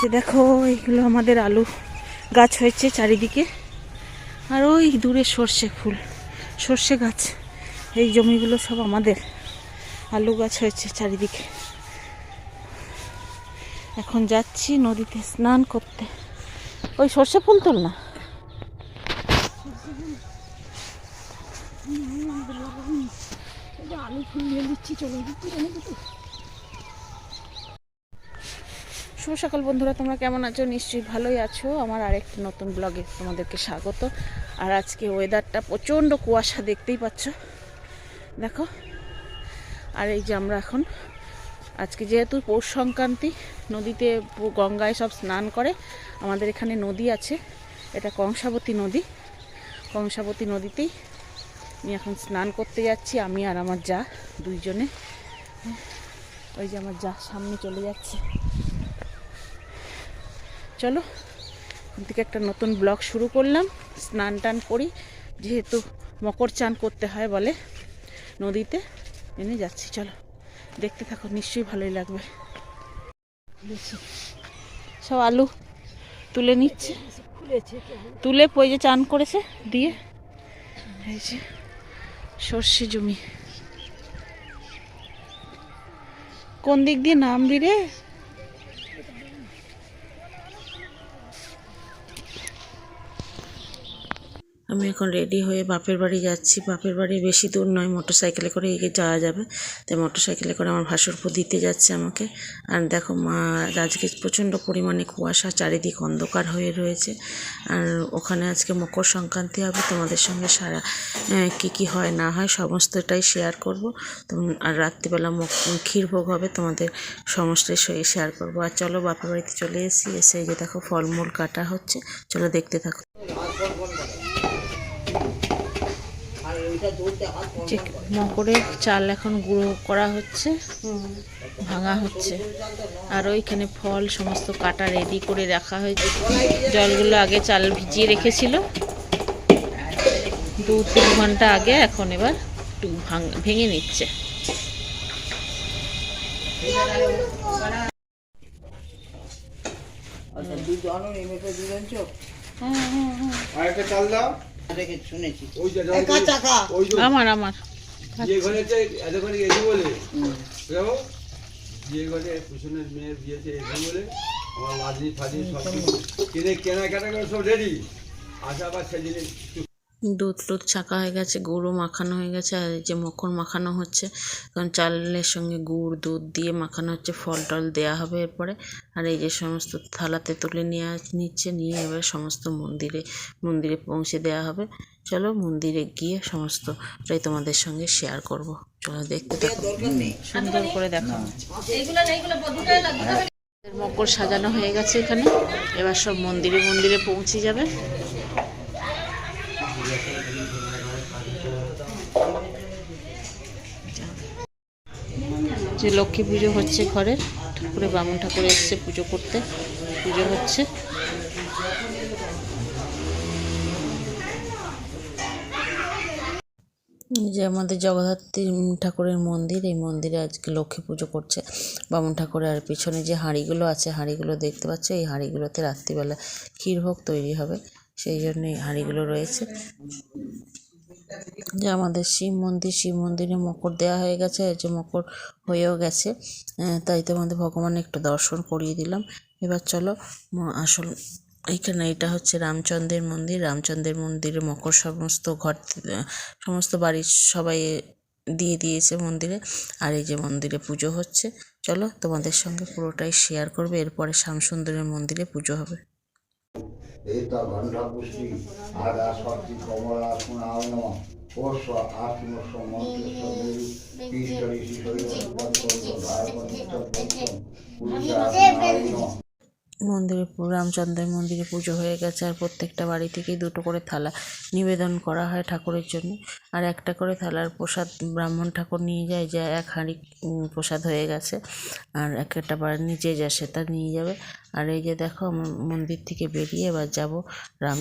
যে দেখো এইগুলো আমাদের আলু গাছ হয়েছে চারিদিকে। আর ওই দূরে সর্ষে ফুল, সর্ষে গাছ। এই জমিগুলো সব আমাদের আলু গাছ হয়েছে চারিদিকে। এখন যাচ্ছি নদীতে স্নান করতে। ওই সর্ষে ফুল তোল না। আলু ফুল নিয়ে দিচ্ছি চলে দিচ্ছি শুভ সকাল বন্ধুরা, তোমরা কেমন আছো? নিশ্চয়ই ভালোই আছো। আমার আরেকটি নতুন ব্লগে তোমাদেরকে স্বাগত। আর আজকে ওয়েদারটা প্রচণ্ড কুয়াশা দেখতেই পাচ্ছ। দেখো, আর এই যে আমরা এখন, আজকে যেহেতু পৌষ সংক্রান্তি, নদীতে গঙ্গায় সব স্নান করে, আমাদের এখানে নদী আছে। এটা কংসাবতী নদী। কংসাবতী নদীতেই আমি এখন স্নান করতে যাচ্ছি, আমি আর আমার যা দুইজনে। ওই যে আমার যা সামনে চলে যাচ্ছে। চলো থেকে একটা নতুন ব্লগ শুরু করলাম। স্নান টান করি, যেহেতু মকর চান করতে হয় বলে নদীতে, এনে যাচ্ছি, চলো। দেখতে থাকো, নিশ্চয়ই ভালোই লাগবে। সব আলু তুলে নিচ্ছে। তুলে পই যে চান করেছে, দিয়ে এই যে সর্ষে জমি। কোন দিক দিয়ে নামবি রে? আমি এখন রেডি হয়ে বাপের বাড়ি যাচ্ছি। বাপের বাড়ি বেশি দূর নয় মোটর সাইকেলে করে এগিয়ে যাওয়া যাবে। তাই মোটর সাইকেলে করে আমার ভাসুরপুর দিতে যাচ্ছে আমাকে। আর দেখো মা, আজকে প্রচণ্ড পরিমাণে কুয়াশা, চারিদিক অন্ধকার হয়ে রয়েছে। আর ওখানে আজকে মকর সংক্রান্তি হবে, তোমাদের সঙ্গে সারা কি কি হয় না হয় সমস্তটাই শেয়ার করব। আর রাত্রিবেলা ক্ষীরভোগ হবে, তোমাদের সমস্তই শেয়ার করব। আর চলো বাপের বাড়িতে চলে এসেছি। এসে যে দেখো ফলমূল কাটা হচ্ছে। চলো দেখতে থাকো। মকরের চাল এখন গুঁড়ো করা হচ্ছে ভাঙা হচ্ছে। আর ওইখানে ফল সমস্ত কাটা রেডি করে রাখা হয়েছে। জলগুলো আগে চাল ভিজিয়ে রেখেছিল। দু তিন ঘণ্টা আগে এখন এবার একটু ভাঙ- ভেঙে নিচ্ছে। হ্যাঁ হ্যাঁ আরেকটা চাল দাও। শুনেছি। ওই যে কাঁচা যে আমার আমার। কেনাকাটা করে সব রেডি আসা আবার সেদিনে দুধ টুধ ছাকা হয়ে গেছে গুঁড়ো মাখানো হয়ে গেছে আর এই যে মকর মাখানো হচ্ছে কারণ চালের সঙ্গে গুড় দুধ দিয়ে মাখানো হচ্ছে ফল টল দেওয়া হবে এরপরে। আর এই যে সমস্ত থালাতে তুলে নিয়ে নিচ্ছে নিয়ে এবার সমস্ত মন্দিরে মন্দিরে পৌঁছে দেওয়া হবে। চলো মন্দিরে গিয়ে সমস্ত সমস্তটাই তোমাদের সঙ্গে শেয়ার করব। চলো দেখতে সুন্দর করে দেখা মকর সাজানো হয়ে গেছে এখানে। এবার সব মন্দিরে মন্দিরে পৌঁছে যাবে। যে লক্ষ্মী পুজো হচ্ছে ঘরের, ঠাকুরে বামুন ঠাকুর এসছে পুজো করতে, পুজো হচ্ছে। যে আমাদের জগদ্ধাত্রী ঠাকুরের মন্দির, এই মন্দিরে আজকে লক্ষ্মী পুজো করছে। বামুন ঠাকুরের আর পিছনে যে হাঁড়িগুলো আছে, হাঁড়িগুলো দেখতে পাচ্ছ? এই হাঁড়িগুলোতে রাত্রিবেলা ক্ষীরভোগ তৈরি হবে, সেই জন্য এই হাঁড়িগুলো রয়েছে। যে আমাদের শিব মন্দির, শিব মন্দিরে মকর দেওয়া হয়ে গেছে, এই যে মকর হয়েও গেছে তাই তোমাদের ভগবানের একটু দর্শন করিয়ে দিলাম। এবার চলো আসল এইখানে এটা হচ্ছে রামচন্দ্রের মন্দির। রামচন্দ্রের মন্দিরে মকর সমস্ত ঘর, সমস্ত বাড়ির সবাই দিয়ে দিয়েছে মন্দিরে, আর এই যে মন্দিরে পুজো হচ্ছে। চলো, তোমাদের সঙ্গে পুরোটাই শেয়ার করবে, এরপরে শ্যামসুন্দরের মন্দিরে পুজো হবে। eta গন্ধপুষ্টি। আদা শক্তি কমলা সুনাম কোষ আসন সমন্ত্র ঈশ্বরী শিশরী মন্দিরে রামচন্দ্রের মন্দিরে পুজো হয়ে গেছে আর প্রত্যেকটা বাড়ি থেকেই দুটো করে থালা নিবেদন করা হয় ঠাকুরের জন্য। আর একটা করে থালার প্রসাদ ব্রাহ্মণ ঠাকুর নিয়ে যায়, যা এক হাঁড়ি প্রসাদ হয়ে গেছে। আর এক একটা বাড়ি নিজে যা সেটা নিয়ে যাবে। আর এই যে দেখো আমরা মন্দির থেকে বেরিয়ে এবার যাব রাম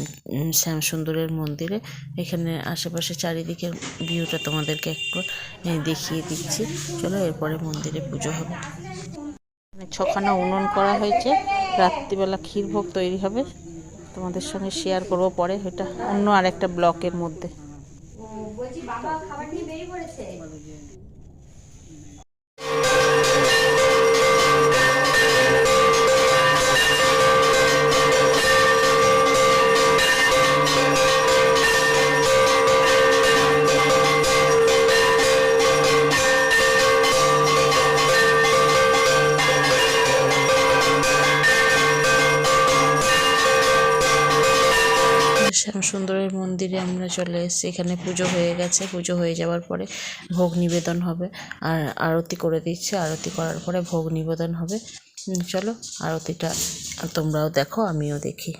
শ্যামসুন্দরের মন্দিরে। এখানে আশেপাশে চারিদিকের ভিউটা তোমাদেরকে একটু দেখিয়ে দিচ্ছি। চলো এরপরে মন্দিরে পুজো হবে। ছখানা উনুন করা হয়েছে। রাত্রিবেলা ক্ষীরভোগ তৈরি হবে। তোমাদের সঙ্গে শেয়ার করব পরে, এটা অন্য আর একটা ব্লকের মধ্যে। সুন্দরের মন্দিরে আমরা চলে এসেছি। এখানে পুজো হয়ে গেছে। পুজো হয়ে যাওয়ার পরে ভোগ নিবেদন হবে। আর আরতি করে দিচ্ছে। আরতি করার পরে ভোগ নিবেদন হবে। চলো, আরতিটা তোমরাও দেখো, আমিও দেখি।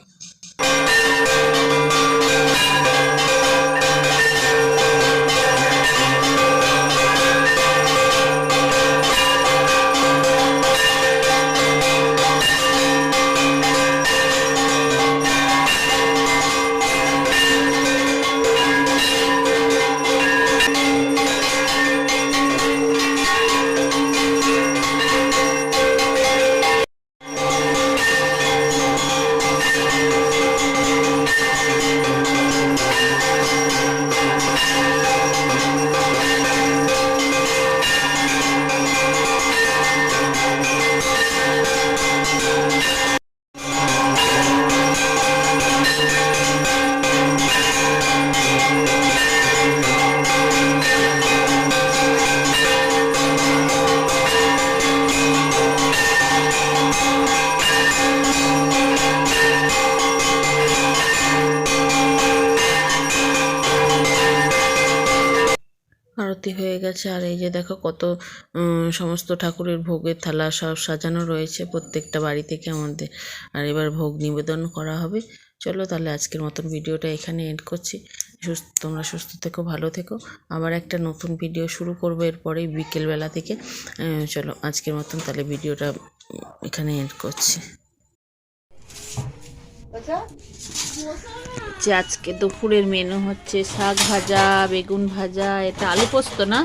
আরতি হয়ে গেছে। আর এই যে দেখো কত সমস্ত ঠাকুরের ভোগের থালা সব সাজানো রয়েছে প্রত্যেকটা বাড়ি থেকে আমাদের। আর এবার ভোগ নিবেদন করা হবে। চলো তাহলে আজকের মতন ভিডিওটা এখানে এন্ড করছি। সুস্থ, তোমরা সুস্থ থেকো, ভালো থেকো। আবার একটা নতুন ভিডিও শুরু করব এরপরে বিকেলবেলা থেকে। চলো আজকের মতন তাহলে ভিডিওটা এখানে এন্ড করছি। যে আজকে দুপুরের মেনু হচ্ছে শাক ভাজা, বেগুন ভাজা, এটা আলু পোস্ত না?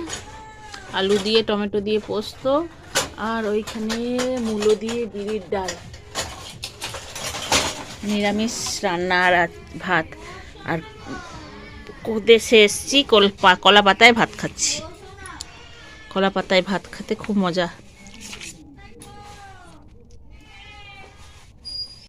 আলু দিয়ে, টমেটো দিয়ে পোস্ত, আর ওইখানে মূলো দিয়ে বিড়ির ডাল। নিরামিষ রান্না আর ভাত। আর দেশে এসছি কল পাতায় ভাত খাচ্ছি। কলা পাতায় ভাত খেতে খুব মজা।